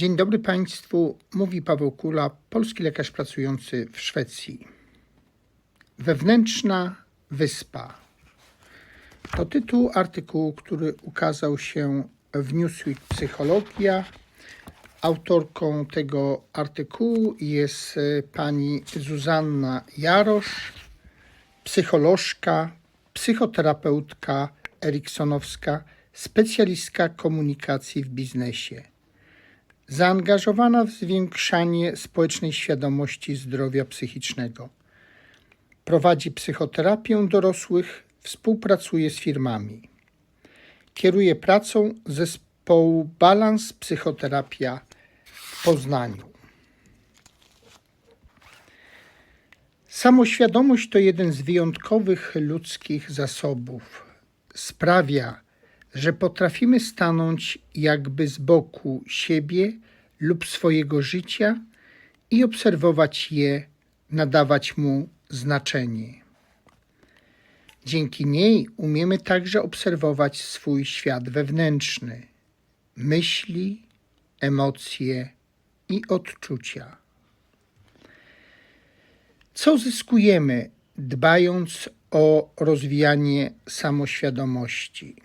Dzień dobry Państwu, mówi Paweł Kula, polski lekarz pracujący w Szwecji. Wewnętrzna wyspa. To tytuł artykułu, który ukazał się w Newsweek Psychologia. Autorką tego artykułu jest e, pani Zuzanna Jarosz, psycholożka, psychoterapeutka eriksonowska, specjalistka komunikacji w biznesie zaangażowana w zwiększanie społecznej świadomości zdrowia psychicznego. Prowadzi psychoterapię dorosłych, współpracuje z firmami. Kieruje pracą zespołu Balans Psychoterapia w Poznaniu. Samoświadomość to jeden z wyjątkowych ludzkich zasobów. Sprawia, że potrafimy stanąć jakby z boku siebie lub swojego życia i obserwować je, nadawać mu znaczenie. Dzięki niej umiemy także obserwować swój świat wewnętrzny, myśli, emocje i odczucia. Co zyskujemy, dbając o rozwijanie samoświadomości?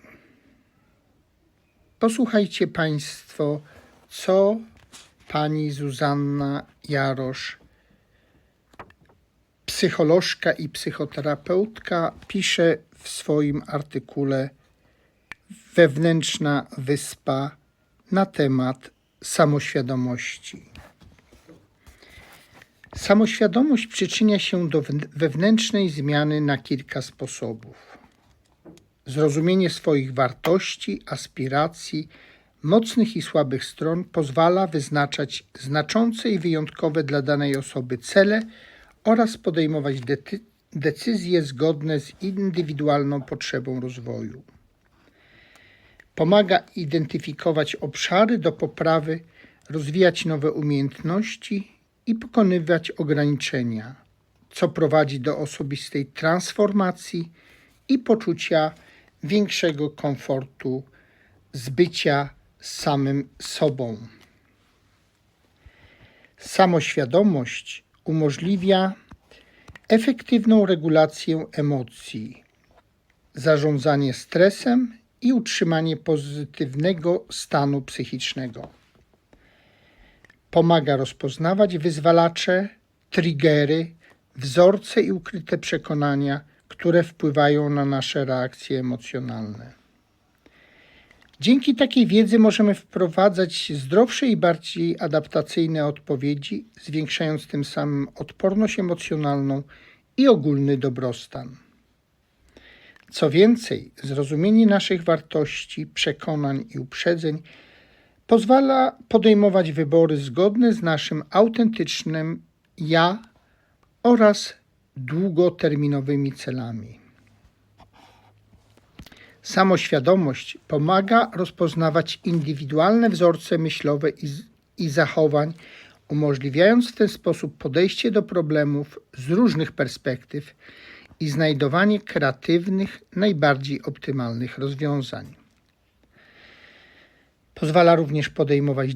Posłuchajcie Państwo, co pani Zuzanna Jarosz, psycholożka i psychoterapeutka, pisze w swoim artykule Wewnętrzna wyspa na temat samoświadomości. Samoświadomość przyczynia się do wewnętrznej zmiany na kilka sposobów Zrozumienie swoich wartości, aspiracji, mocnych i słabych stron pozwala wyznaczać znaczące i wyjątkowe dla danej osoby cele oraz podejmować decyzje zgodne z indywidualną potrzebą rozwoju. Pomaga identyfikować obszary do poprawy, rozwijać nowe umiejętności i pokonywać ograniczenia, co prowadzi do osobistej transformacji i poczucia większego komfortu z bycia samym sobą. Samoświadomość umożliwia efektywną regulację emocji, zarządzanie stresem i utrzymanie pozytywnego stanu psychicznego. Pomaga rozpoznawać wyzwalacze, triggery, wzorce i ukryte przekonania które wpływają na nasze reakcje emocjonalne. Dzięki takiej wiedzy możemy wprowadzać zdrowsze i bardziej adaptacyjne odpowiedzi, zwiększając tym samym odporność emocjonalną i ogólny dobrostan. Co więcej, zrozumienie naszych wartości, przekonań i uprzedzeń pozwala podejmować wybory zgodne z naszym autentycznym ja oraz długoterminowymi celami. Samoświadomość pomaga rozpoznawać indywidualne wzorce myślowe i, i zachowań, umożliwiając w ten sposób podejście do problemów z różnych perspektyw i znajdowanie kreatywnych, najbardziej optymalnych rozwiązań. Pozwala również podejmować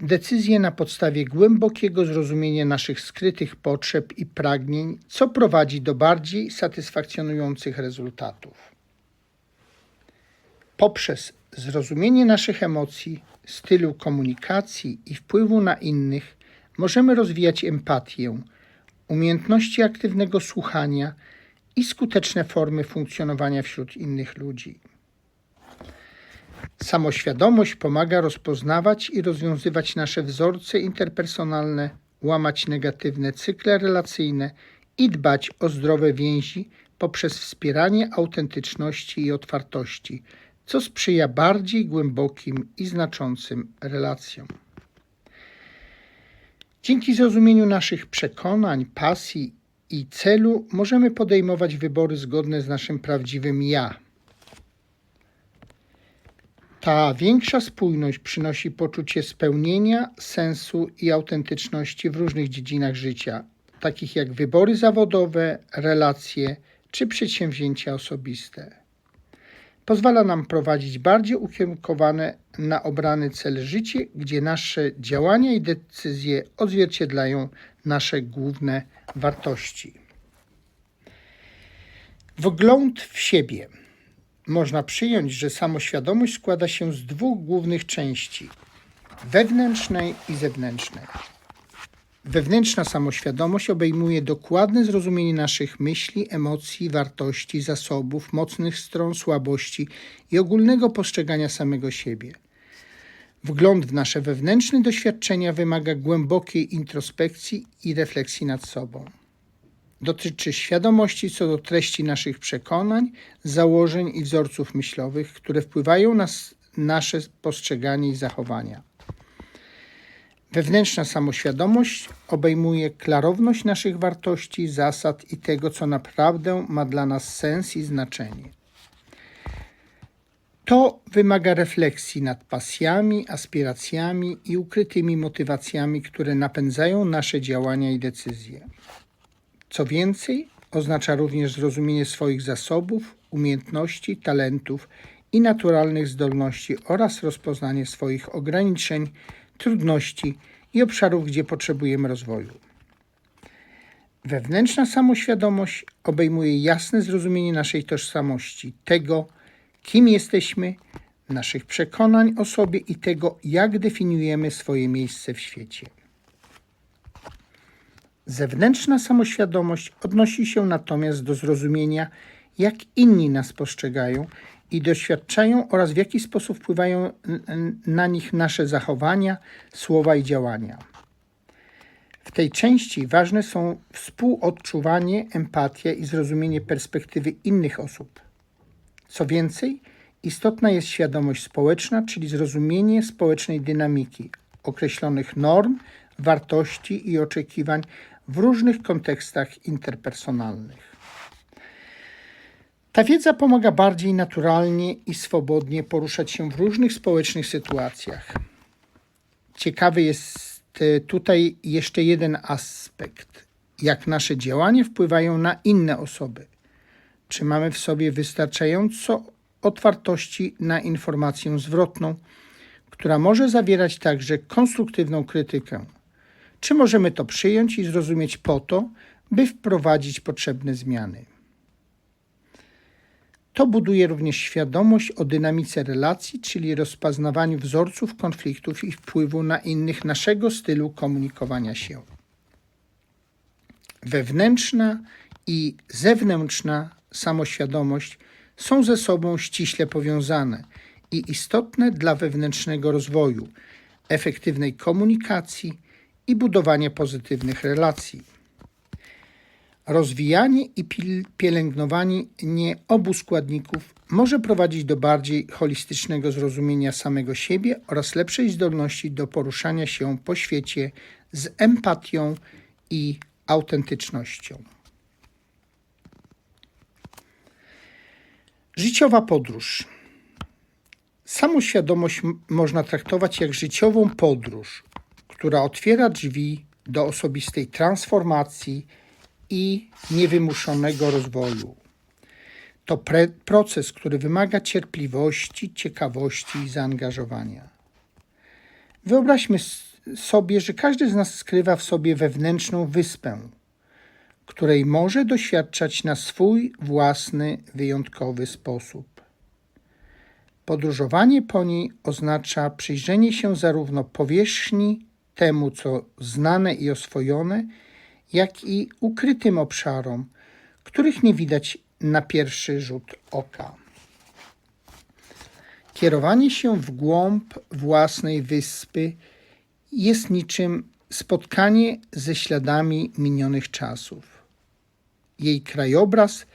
decyzje na podstawie głębokiego zrozumienia naszych skrytych potrzeb i pragnień, co prowadzi do bardziej satysfakcjonujących rezultatów. Poprzez zrozumienie naszych emocji, stylu komunikacji i wpływu na innych, możemy rozwijać empatię, umiejętności aktywnego słuchania i skuteczne formy funkcjonowania wśród innych ludzi. Samoświadomość pomaga rozpoznawać i rozwiązywać nasze wzorce interpersonalne, łamać negatywne cykle relacyjne i dbać o zdrowe więzi poprzez wspieranie autentyczności i otwartości, co sprzyja bardziej głębokim i znaczącym relacjom. Dzięki zrozumieniu naszych przekonań, pasji i celu możemy podejmować wybory zgodne z naszym prawdziwym ja ta większa spójność przynosi poczucie spełnienia, sensu i autentyczności w różnych dziedzinach życia, takich jak wybory zawodowe, relacje czy przedsięwzięcia osobiste. pozwala nam prowadzić bardziej ukierunkowane na obrany cel życie, gdzie nasze działania i decyzje odzwierciedlają nasze główne wartości. Wgląd w siebie. Można przyjąć, że samoświadomość składa się z dwóch głównych części wewnętrznej i zewnętrznej. Wewnętrzna samoświadomość obejmuje dokładne zrozumienie naszych myśli, emocji, wartości, zasobów, mocnych stron, słabości i ogólnego postrzegania samego siebie. Wgląd w nasze wewnętrzne doświadczenia wymaga głębokiej introspekcji i refleksji nad sobą. Dotyczy świadomości co do treści naszych przekonań, założeń i wzorców myślowych, które wpływają na nasze postrzeganie i zachowania. Wewnętrzna samoświadomość obejmuje klarowność naszych wartości, zasad i tego, co naprawdę ma dla nas sens i znaczenie. To wymaga refleksji nad pasjami, aspiracjami i ukrytymi motywacjami, które napędzają nasze działania i decyzje. Co więcej, oznacza również zrozumienie swoich zasobów, umiejętności, talentów i naturalnych zdolności oraz rozpoznanie swoich ograniczeń, trudności i obszarów, gdzie potrzebujemy rozwoju. Wewnętrzna samoświadomość obejmuje jasne zrozumienie naszej tożsamości, tego, kim jesteśmy, naszych przekonań o sobie i tego, jak definiujemy swoje miejsce w świecie. Zewnętrzna samoświadomość odnosi się natomiast do zrozumienia, jak inni nas postrzegają i doświadczają oraz w jaki sposób wpływają na nich nasze zachowania, słowa i działania. W tej części ważne są współodczuwanie, empatia i zrozumienie perspektywy innych osób. Co więcej, istotna jest świadomość społeczna, czyli zrozumienie społecznej dynamiki, określonych norm, wartości i oczekiwań w różnych kontekstach interpersonalnych. Ta wiedza pomaga bardziej naturalnie i swobodnie poruszać się w różnych społecznych sytuacjach. Ciekawy jest e, tutaj jeszcze jeden aspekt: jak nasze działania wpływają na inne osoby. Czy mamy w sobie wystarczająco otwartości na informację zwrotną, która może zawierać także konstruktywną krytykę? Czy możemy to przyjąć i zrozumieć po to, by wprowadzić potrzebne zmiany? To buduje również świadomość o dynamice relacji, czyli rozpoznawaniu wzorców konfliktów i wpływu na innych naszego stylu komunikowania się. Wewnętrzna i zewnętrzna samoświadomość są ze sobą ściśle powiązane i istotne dla wewnętrznego rozwoju, efektywnej komunikacji i budowania pozytywnych relacji. Rozwijanie i pielęgnowanie obu składników może prowadzić do bardziej holistycznego zrozumienia samego siebie oraz lepszej zdolności do poruszania się po świecie z empatią i autentycznością. Życiowa podróż. Samoświadomość można traktować jak życiową podróż, która otwiera drzwi do osobistej transformacji i niewymuszonego rozwoju. To pre- proces, który wymaga cierpliwości, ciekawości i zaangażowania. Wyobraźmy sobie, że każdy z nas skrywa w sobie wewnętrzną wyspę, której może doświadczać na swój własny, wyjątkowy sposób. Podróżowanie po niej oznacza przyjrzenie się zarówno powierzchni, temu co znane i oswojone, jak i ukrytym obszarom, których nie widać na pierwszy rzut oka. Kierowanie się w głąb własnej wyspy jest niczym spotkanie ze śladami minionych czasów. Jej krajobraz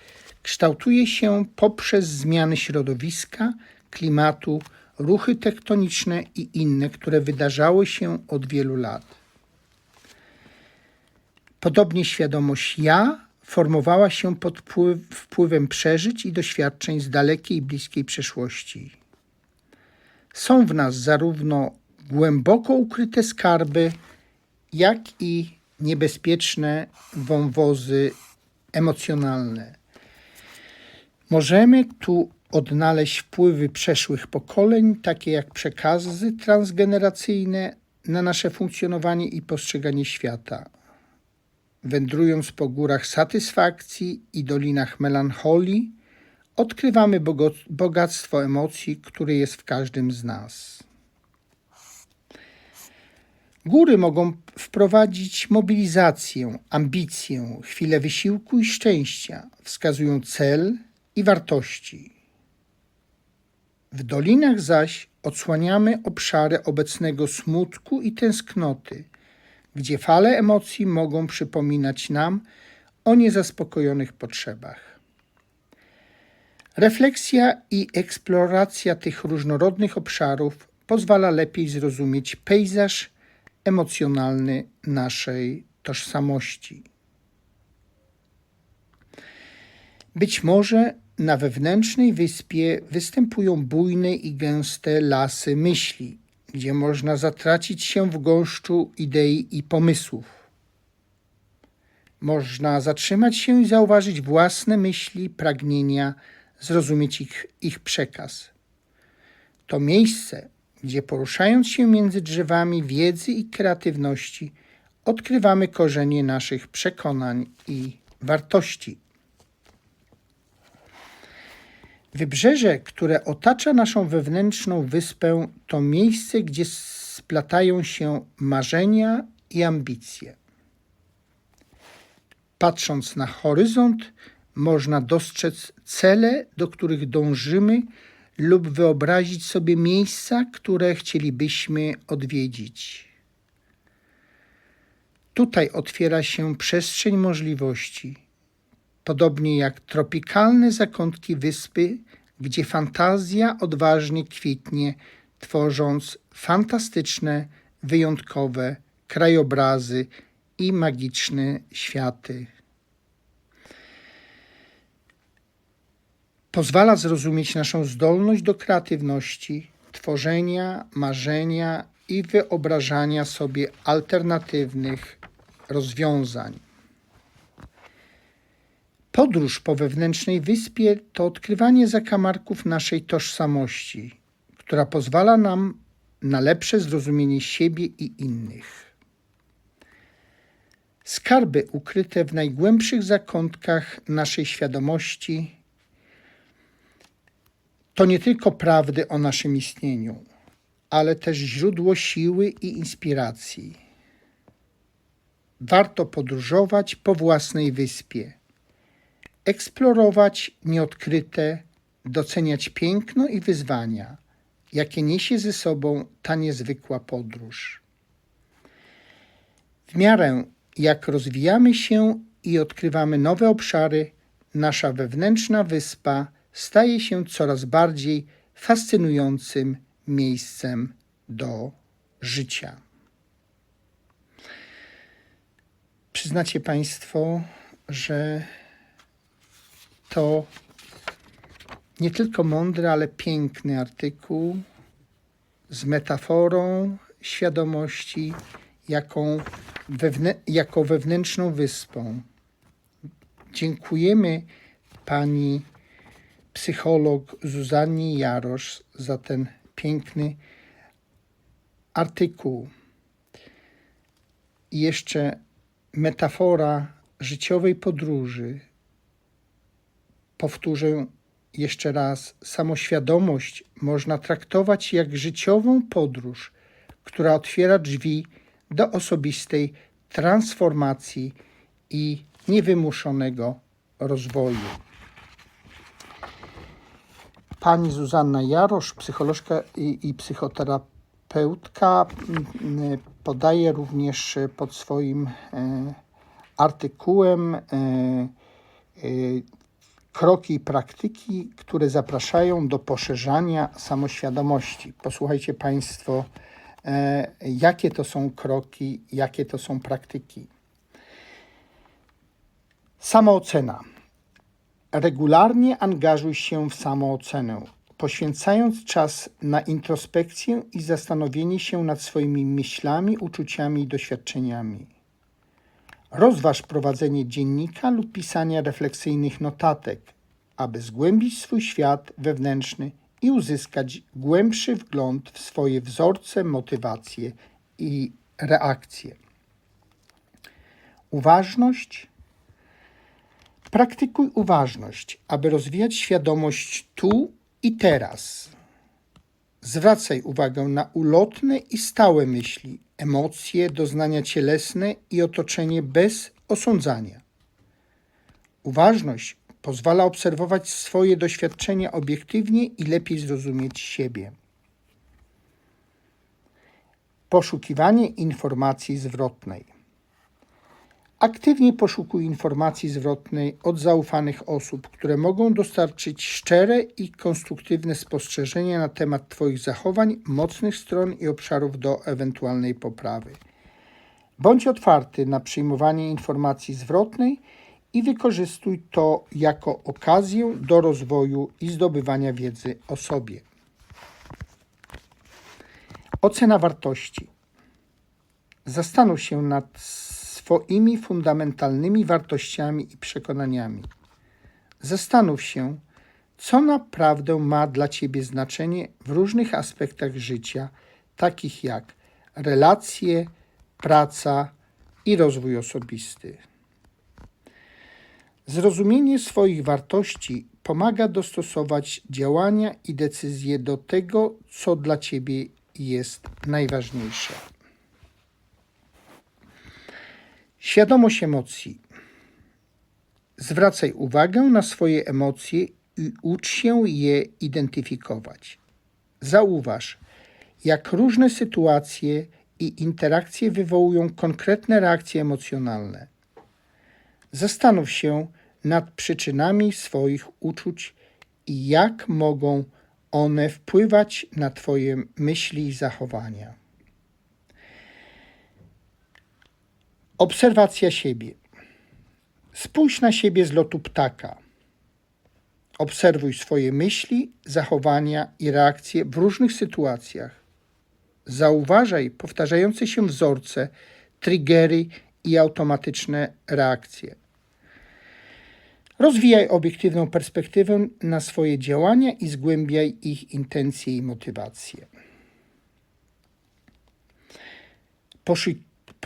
kształtuje się poprzez zmiany środowiska, klimatu, ruchy tektoniczne i inne, które wydarzały się od wielu lat. Podobnie świadomość ja formowała się pod wpływ, wpływem przeżyć i doświadczeń z dalekiej i bliskiej przeszłości. Są w nas zarówno głęboko ukryte skarby, jak i niebezpieczne wąwozy emocjonalne. Możemy tu odnaleźć wpływy przeszłych pokoleń, takie jak przekazy transgeneracyjne na nasze funkcjonowanie i postrzeganie świata. Wędrując po górach satysfakcji i dolinach melancholii, odkrywamy bogactwo emocji, które jest w każdym z nas. Góry mogą wprowadzić mobilizację, ambicję, chwilę wysiłku i szczęścia, wskazują cel i wartości. W dolinach zaś odsłaniamy obszary obecnego smutku i tęsknoty, gdzie fale emocji mogą przypominać nam o niezaspokojonych potrzebach. Refleksja i eksploracja tych różnorodnych obszarów pozwala lepiej zrozumieć pejzaż emocjonalny naszej tożsamości. Być może na wewnętrznej wyspie występują bujne i gęste lasy myśli, gdzie można zatracić się w gąszczu idei i pomysłów. Można zatrzymać się i zauważyć własne myśli, pragnienia, zrozumieć ich, ich przekaz. To miejsce, gdzie poruszając się między drzewami wiedzy i kreatywności, odkrywamy korzenie naszych przekonań i wartości. Wybrzeże, które otacza naszą wewnętrzną wyspę, to miejsce, gdzie splatają się marzenia i ambicje. Patrząc na horyzont, można dostrzec cele, do których dążymy, lub wyobrazić sobie miejsca, które chcielibyśmy odwiedzić. Tutaj otwiera się przestrzeń możliwości, podobnie jak tropikalne zakątki wyspy, gdzie fantazja odważnie kwitnie, tworząc fantastyczne, wyjątkowe krajobrazy i magiczne światy. Pozwala zrozumieć naszą zdolność do kreatywności, tworzenia, marzenia i wyobrażania sobie alternatywnych rozwiązań. Podróż po wewnętrznej wyspie to odkrywanie zakamarków naszej tożsamości, która pozwala nam na lepsze zrozumienie siebie i innych. Skarby ukryte w najgłębszych zakątkach naszej świadomości to nie tylko prawdy o naszym istnieniu, ale też źródło siły i inspiracji. Warto podróżować po własnej wyspie, eksplorować nieodkryte, doceniać piękno i wyzwania, jakie niesie ze sobą ta niezwykła podróż. W miarę jak rozwijamy się i odkrywamy nowe obszary, nasza wewnętrzna wyspa staje się coraz bardziej fascynującym miejscem do życia. Przyznacie Państwo, że to nie tylko mądry, ale piękny artykuł z metaforą świadomości, jaką wewnę jako wewnętrzną wyspą. Dziękujemy Pani psycholog Zuzannie Jarosz za ten piękny artykuł. I jeszcze metafora życiowej podróży. Powtórzę jeszcze raz: samoświadomość można traktować jak życiową podróż, która otwiera drzwi do osobistej transformacji i niewymuszonego rozwoju. Pani Zuzanna Jarosz, psycholożka i, i psychoterapeutka, mm, podaje również pod swoim e, artykułem e, e, kroki i praktyki, które zapraszają do poszerzania samoświadomości. Posłuchajcie Państwo, jakie to są kroki, jakie to są praktyki. Samoocena. Regularnie angażuj się w samoocenę, poświęcając czas na introspekcję i zastanowienie się nad swoimi myślami, uczuciami i doświadczeniami. Rozważ prowadzenie dziennika lub pisania refleksyjnych notatek, aby zgłębić swój świat wewnętrzny i uzyskać głębszy wgląd w swoje wzorce, motywacje i reakcje. Uważność. Praktykuj uważność, aby rozwijać świadomość tu i teraz. Zwracaj uwagę na ulotne i stałe myśli, emocje, doznania cielesne i otoczenie bez osądzania. Uważność pozwala obserwować swoje doświadczenia obiektywnie i lepiej zrozumieć siebie. Poszukiwanie informacji zwrotnej. Aktywnie poszukuj informacji zwrotnej od zaufanych osób, które mogą dostarczyć szczere i konstruktywne spostrzeżenia na temat Twoich zachowań, mocnych stron i obszarów do ewentualnej poprawy. Bądź otwarty na przyjmowanie informacji zwrotnej i wykorzystuj to jako okazję do rozwoju i zdobywania wiedzy o sobie. Ocena wartości. Zastanów się nad swoimi fundamentalnymi wartościami i przekonaniami. Zastanów się, co naprawdę ma dla Ciebie znaczenie w różnych aspektach życia, takich jak relacje, praca i rozwój osobisty. Zrozumienie swoich wartości pomaga dostosować działania i decyzje do tego, co dla Ciebie jest najważniejsze. Świadomość emocji. Zwracaj uwagę na swoje emocje i ucz się je identyfikować. Zauważ, jak różne sytuacje i interakcje wywołują konkretne reakcje emocjonalne. Zastanów się nad przyczynami swoich uczuć i jak mogą one wpływać na Twoje myśli i zachowania. Obserwacja siebie. Spójrz na siebie z lotu ptaka. Obserwuj swoje myśli, zachowania i reakcje w różnych sytuacjach. Zauważaj powtarzające się wzorce, triggery i automatyczne reakcje. Rozwijaj obiektywną perspektywę na swoje działania i zgłębiaj ich intencje i motywacje.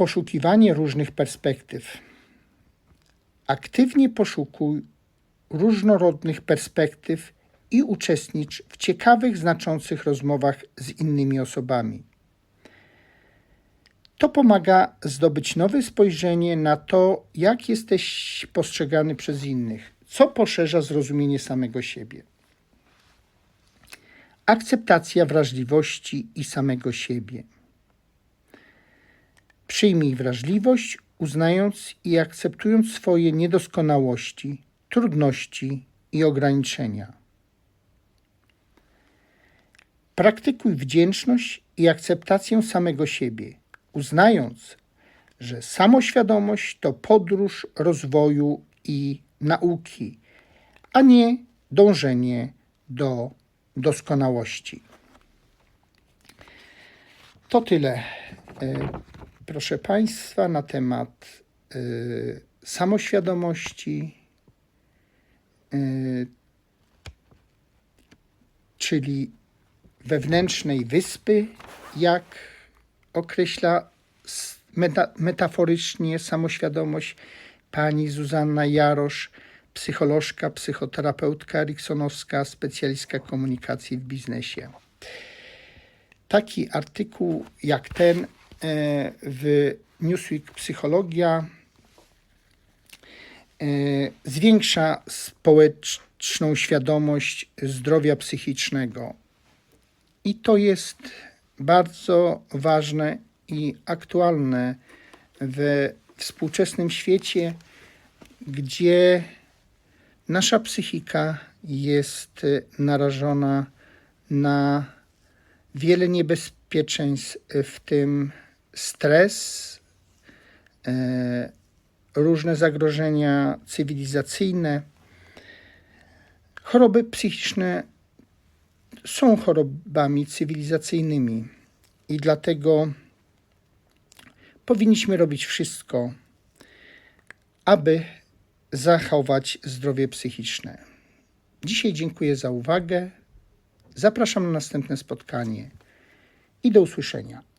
Poszukiwanie różnych perspektyw. Aktywnie poszukuj różnorodnych perspektyw i uczestnicz w ciekawych, znaczących rozmowach z innymi osobami. To pomaga zdobyć nowe spojrzenie na to, jak jesteś postrzegany przez innych, co poszerza zrozumienie samego siebie. Akceptacja wrażliwości i samego siebie. Przyjmij wrażliwość, uznając i akceptując swoje niedoskonałości, trudności i ograniczenia. Praktykuj wdzięczność i akceptację samego siebie uznając, że samoświadomość to podróż rozwoju i nauki, a nie dążenie do doskonałości. To tyle, e, proszę Państwa, na temat e, samoświadomości, e, czyli wewnętrznej wyspy, jak określa meta, metaforycznie samoświadomość pani Zuzanna Jarosz, psycholożka, psychoterapeutka eriksonowska, specjalistka komunikacji w biznesie. Taki artykuł jak ten w Newsweek Psychologia e, zwiększa społeczną świadomość zdrowia psychicznego. I to jest bardzo ważne i aktualne w współczesnym świecie, gdzie nasza psychika jest narażona na wiele niebezpieczeństw, w tym stres, e, różne zagrożenia cywilizacyjne. Choroby psychiczne są chorobami cywilizacyjnymi i dlatego powinniśmy robić wszystko, aby zachować zdrowie psychiczne. Dzisiaj dziękuję za uwagę. Zapraszam na następne spotkanie i do usłyszenia.